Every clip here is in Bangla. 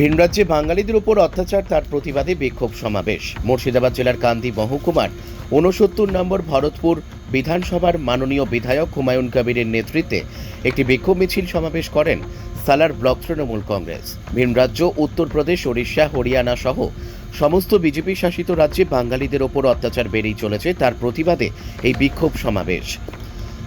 ভিনরাজ্যে বাঙালিদের উপর অত্যাচার, তার প্রতিবাদে বিক্ষোভ সমাবেশ। মুর্শিদাবাদ জেলার কান্দি মহকুমার ঊনসত্তর নম্বর ভরতপুর বিধানসভার মাননীয় বিধায়ক হুমায়ুন কবিরের নেতৃত্বে একটি বিক্ষোভ মিছিল সমাবেশ করেন সালার ব্লক তৃণমূল কংগ্রেস। ভিনরাজ্য উত্তরপ্রদেশ ওড়িশা, হরিয়ানা সহ সমস্ত বিজেপি শাসিত রাজ্যে বাঙালিদের ওপর অত্যাচার বেড়েই চলেছে, তার প্রতিবাদে এই বিক্ষোভ সমাবেশ।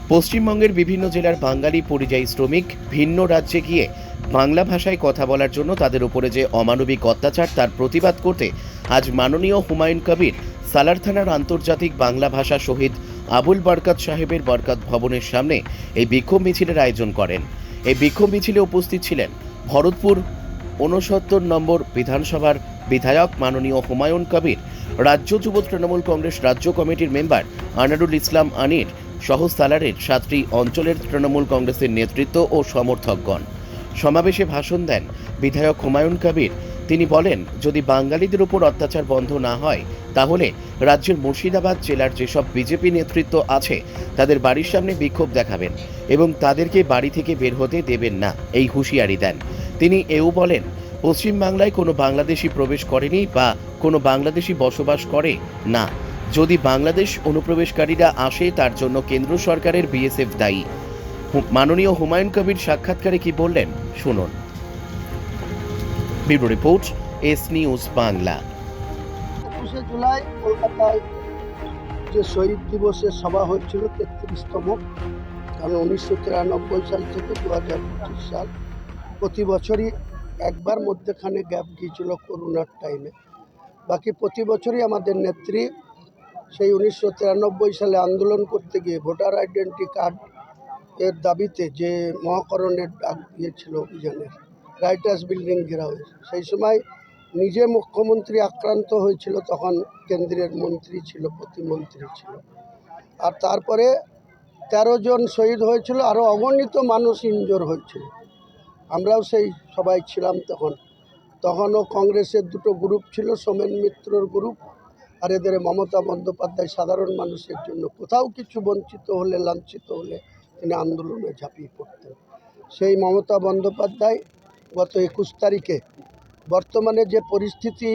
পশ্চিমবঙ্গের বিভিন্ন জেলার বাঙালি পরিযায়ী শ্রমিক ভিন্ন রাজ্যে গিয়ে বাংলা ভাষায় কথা বলার জন্য তাদের উপরে যে অমানবিক অত্যাচার তার প্রতিবাদ করতে আজ মাননীয় হুমায়ুন কবির সালার থানার আন্তর্জাতিক বাংলা ভাষা শহীদ আবুল বরকাত সাহেবের বরকাত ভবনের সামনে এই বিক্ষোভ মিছিলের আয়োজন করেন। এই বিক্ষোভ মিছিলে উপস্থিত ছিলেন ভরতপুর ঊনসত্তর নম্বর বিধানসভার বিধায়ক মাননীয় হুমায়ুন কবির, রাজ্য যুব তৃণমূল কংগ্রেস রাজ্য কমিটির মেম্বার আনারুল ইসলাম আনির সহ সালারের সাতটি অঞ্চলের তৃণমূল কংগ্রেসের নেতৃত্ব ও সমর্থকগণ। সমাবেশে ভাষণ দেন বিধায়ক হুমায়ুন কবির। তিনি বলেন, যদি বাঙালিদের উপর অত্যাচার বন্ধ না হয়, তাহলে রাজ্যের মুর্শিদাবাদ জেলার যেসব বিজেপি নেতৃত্ব আছে, তাদের বাড়ির সামনে বিক্ষোভ দেখাবেন এবং তাদেরকে বাড়ি থেকে বের হতে দেবেন না, এই হুঁশিয়ারি দেন। তিনি এও বলেন, পশ্চিমবাংলায় কোনো বাংলাদেশি প্রবেশ করেনি বা কোনো বাংলাদেশি বসবাস করে না। যদি বাংলাদেশ অনুপ্রবেশকারীরা আসে, তার জন্য কেন্দ্র সরকারের বিএসএফ দায়ী। মাননীয় হুমায়ুন কবির সাক্ষাৎকারে কি বললেন? শুনুন। Bureau report, S news Bangla. একুশে জুলাই কলকাতায় যে শহীদ দিবসের সভা হয়েছিল, তেত্রিশতম কারণ উনিশশো তিরানব্বই সাল থেকে দু হাজার পঁচিশ সাল, প্রতি বছরই একবার মধ্যেখানে গ্যাপ গিয়েছিল করোনার টাইমে বাকি প্রতি বছরই আমাদের নেত্রী সেই উনিশশো তিরানব্বই সালে আন্দোলন করতে গিয়ে ভোটার আইডেন্টি কার্ড এর দাবিতে যে মহাকরণের ডাক দিয়েছিল অভিযানের, রাইটার্স বিল্ডিং ঘেরাও সেই সময় নিজে মুখ্যমন্ত্রী আক্রান্ত হয়েছিল, তখন কেন্দ্রের মন্ত্রী ছিল, প্রতিমন্ত্রী ছিল। আর তারপরে তেরো জন শহীদ হয়েছিল আরও অগণিত মানুষ ইনজোর হয়েছিল। আমরাও সেই সবাই ছিলাম তখন। তখনও কংগ্রেসের দুটো গ্রুপ ছিল, সোমেন মিত্রর গ্রুপ আর এদের মমতা বন্দ্যোপাধ্যায় সাধারণ মানুষের জন্য কোথাও কিছু বঞ্চিত হলে, লাঞ্ছিত হলে তিনি আন্দোলনে ঝাঁপিয়ে পড়তেন। সেই মমতা বন্দ্যোপাধ্যায় গত একুশ তারিখে বর্তমানে যে পরিস্থিতি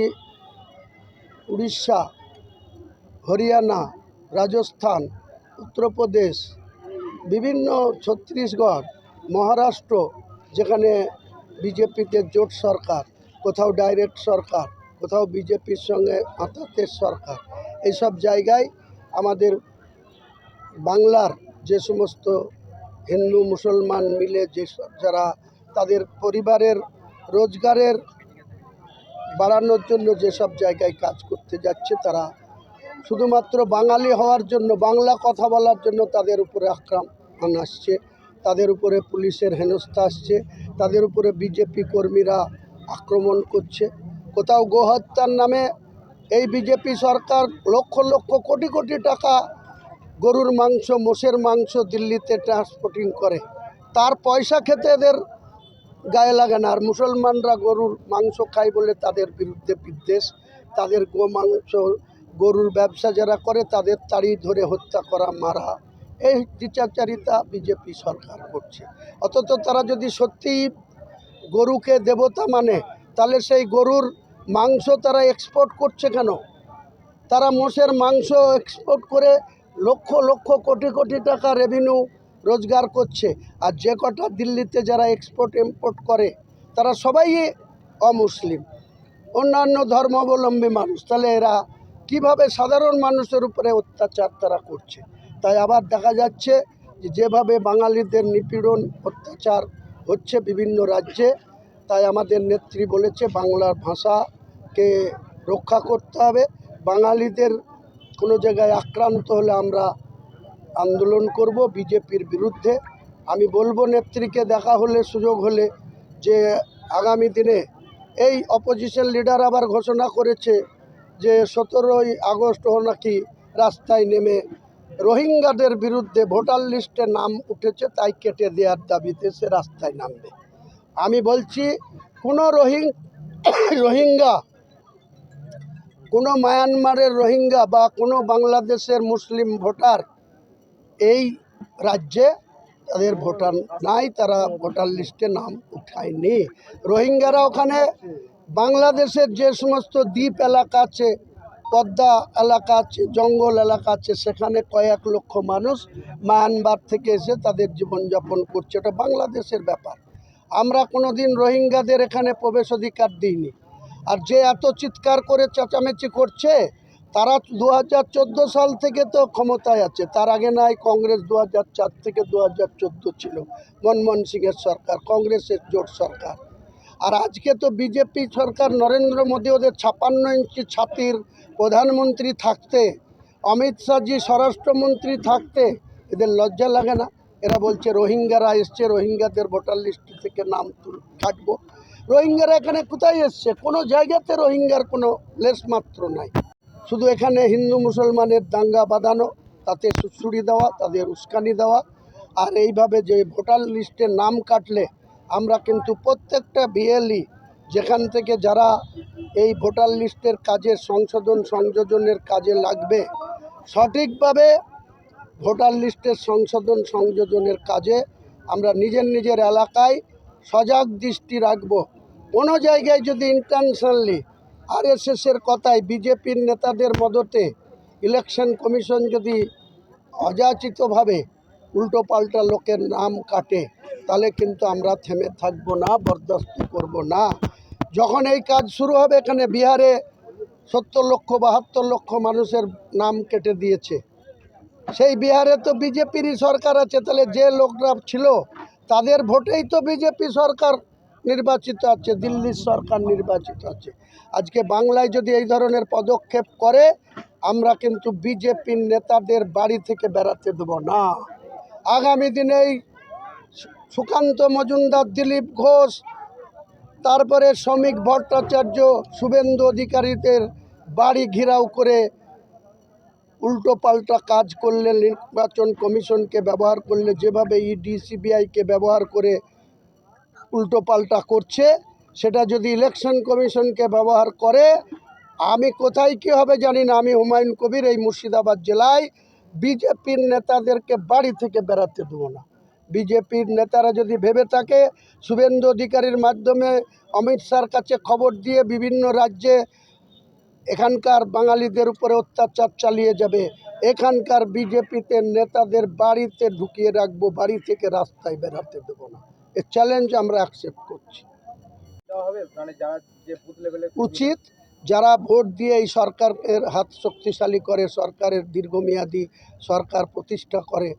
উড়িষ্যা, হরিয়ানা, রাজস্থান, উত্তরপ্রদেশ, বিভিন্ন ছত্তিশগড়, মহারাষ্ট্র, যেখানে বিজেপিতে জোট সরকার, কোথাও ডাইরেক্ট সরকার কোথাও বিজেপির সঙ্গে আতাতের সরকার। এইসব জায়গায় আমাদের বাংলার যে সমস্ত হিন্দু, মুসলমান মিলে যে যারা তাদের পরিবারের রোজগারের বাড়ানোর জন্য যেসব জায়গায় কাজ করতে যাচ্ছে তারা শুধুমাত্র বাঙালি হওয়ার জন্য, বাংলা কথা বলার জন্য তাদের উপরে আক্রমণ আসছে, তাদের উপরে পুলিশের হেনস্থা আসছে, তাদের উপরে বিজেপি কর্মীরা আক্রমণ করছে। কোথাও গোহত্যার নামে এই বিজেপি সরকার লক্ষ লক্ষ কোটি কোটি টাকা গরুর মাংস, মোষের মাংস দিল্লিতে ট্রান্সপোর্টিং করে। তার পয়সা খেতে এদের গায়ে লাগে না। আর মুসলমানরা গরুর মাংস খায় বলে তাদের বিরুদ্ধে বিদ্বেষ। তাদের গো মাংস, গরুর ব্যবসা যারা করে তাদের তাড়ি ধরে হত্যা করা, মারা। এই বিচারচারিতা বিজেপি সরকার করছে। অথচ তারা যদি সত্যিই গরুকে দেবতা মানে তাহলে সেই গরুর মাংস তারা এক্সপোর্ট করছে কেন? তারা মোষের মাংস এক্সপোর্ট করে লক্ষ লক্ষ, কোটি কোটি টাকা রেভিনিউ রোজগার করছে। আর যে কটা দিল্লিতে যারা এক্সপোর্ট ইম্পোর্ট করে, তারা সবাই অমুসলিম। অন্যান্য ধর্মাবলম্বী মানুষ, তাহলে এরা কীভাবে সাধারণ মানুষের উপরে অত্যাচার তারা করছে? তাই আবার দেখা যাচ্ছে যেভাবে বাঙালিদের নিপীড়ন, অত্যাচার হচ্ছে বিভিন্ন রাজ্যে, তাই আমাদের নেত্রী বলেছে বাংলার ভাষাকে রক্ষা করতে হবে। বাঙালিদের কোনো জায়গায় আক্রান্ত হলে আমরা আন্দোলন করব বিজেপির বিরুদ্ধে। আমি বলব নেত্রীকে দেখা হলে, সুযোগ হলে যে আগামী দিনে এই অপোজিশন লিডার আবার ঘোষণা করেছে যে সতেরোই আগস্ট নাকি রাস্তায় নেমে রোহিঙ্গাদের বিরুদ্ধে ভোটার লিস্টে নাম উঠেছে, তাই কেটে দেওয়ার দাবিতে সে রাস্তায় নামবে। আমি বলছি, কোনো রোহিং, রোহিঙ্গা কোনো মায়ানমারের রোহিঙ্গা বা কোনো বাংলাদেশের মুসলিম ভোটার এই রাজ্যে তাদের ভোটার নাই, তারা ভোটার লিস্টে নাম উঠায়নি। রোহিঙ্গারা ওখানে বাংলাদেশের যে সমস্ত দ্বীপ এলাকা আছে, পদ্মা এলাকা আছে, জঙ্গল এলাকা আছে, সেখানে কয়েক লক্ষ মানুষ মায়ানমার থেকে এসে তাদের জীবনযাপন করছে। এটা বাংলাদেশের ব্যাপার। আমরা কোনো দিন রোহিঙ্গাদের এখানে প্রবেশ অধিকার দিইনি। আর যে এত চিৎকার করে চেঁচামেচি করছে, তারা দু হাজার চোদ্দ সাল থেকে তো ক্ষমতায় আছে। তার আগে নাই কংগ্রেস দু হাজার চার থেকে দু হাজার চোদ্দ ছিল মনমোহন সিংয়ের সরকার, কংগ্রেসের জোট সরকার। আর আজকে তো বিজেপি সরকার নরেন্দ্র মোদী ওদের ছাপান্ন ইঞ্চি ছাতির প্রধানমন্ত্রী থাকতে, অমিত শাহজি স্বরাষ্ট্রমন্ত্রী থাকতে, এদের লজ্জা লাগে না? এরা বলছে, রোহিঙ্গারা এসছে, রোহিঙ্গাদের ভোটার লিস্ট থেকে নাম কাটবো। রোহিঙ্গারা এখানে কোথায় এসছে? কোনো জায়গাতে রোহিঙ্গার কোনো লেশ মাত্র নাই। শুধু এখানে হিন্দু মুসলমানের দাঙ্গা বাঁধানো, তাতে সুড়সুড়ি দেওয়া, তাদের উস্কানি দেওয়া। আর এইভাবে যে ভোটার লিস্টে নাম কাটলে আমরা কিন্তু প্রত্যেকটা বিএলই যেখান থেকে যারা এই ভোটার লিস্টের কাজে সংশোধন, সংযোজনের কাজে লাগবে, সঠিকভাবে ভোটার লিস্টের সংশোধন, সংযোজনের কাজে আমরা নিজের নিজের এলাকায় সজাগ দৃষ্টি রাখব। কোনো জায়গায় যদি ইন্টারন্যাশনালি আরএসএসের কথায় বিজেপির নেতাদের মদতে ইলেকশন কমিশন যদি অযাচিতভাবে উল্টো পাল্টা লোকের নাম কাটে, তাহলে কিন্তু আমরা থেমে থাকব না, বরদাস্ত করব না। যখন এই কাজ শুরু হবে, এখানে বিহারে সত্তর লক্ষ, বাহাত্তর লক্ষ মানুষের নাম কেটে দিয়েছে। সেই বিহারে তো বিজেপিরই সরকার আছে, তাহলে যে লোকরা ছিল, তাদের ভোটেই তো বিজেপি সরকার। নির্বাচিত আছে, দিল্লির সরকার নির্বাচিত আছে। আজকে বাংলায় যদি এই ধরনের পদক্ষেপ করে, আমরা কিন্তু বিজেপির নেতাদের বাড়ি থেকে বেড়াতে দেব না। আগামী দিনেই সুকান্ত মজুমদার, দিলীপ ঘোষ, তারপরে শ্রমিক ভট্টাচার্য, শুভেন্দু অধিকারীদের বাড়ি ঘেরাও করে উল্টো পাল্টা কাজ করলে নির্বাচন কমিশনকে ব্যবহার করলে, যেভাবে ইডি সিবিআইকে ব্যবহার করে উল্টো পাল্টা করছে, সেটা যদি ইলেকশন কমিশনকে ব্যবহার করে, আমি কোথায় কী হবে জানি না, আমি হুমায়ুন কবির এই মুর্শিদাবাদ জেলায় বিজেপির নেতাদেরকে বাড়ি থেকে বেড়াতে দেবো না। বিজেপির নেতারা যদি ভেবে থাকে, শুভেন্দু অধিকারীর মাধ্যমে অমিত শাহর কাছে খবর দিয়ে বিভিন্ন রাজ্যে এখানকার বাঙালিদের উপরে অত্যাচার চালিয়ে যাবে, এখানকার বিজেপিতে নেতাদের বাড়িতে ঢুকিয়ে রাখব, বাড়ি থেকে রাস্তায় বেরাতে দেবো না। এ চ্যালেঞ্জ আমরা অ্যাকসেপ্ট করছি। মানে উচিত যারা ভোট দিয়ে এই সরকারের হাত শক্তিশালী করে সরকারের দীর্ঘমেয়াদী সরকার প্রতিষ্ঠা করে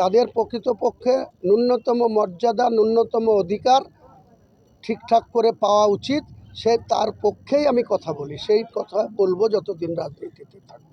তাদের প্রকৃতপক্ষে ন্যূনতম মর্যাদা ন্যূনতম অধিকার ঠিকঠাক করে পাওয়া উচিত। সে তার পক্ষেই আমি কথা বলি সেই কথা বলব যতদিন রাজনীতিতে থাকব।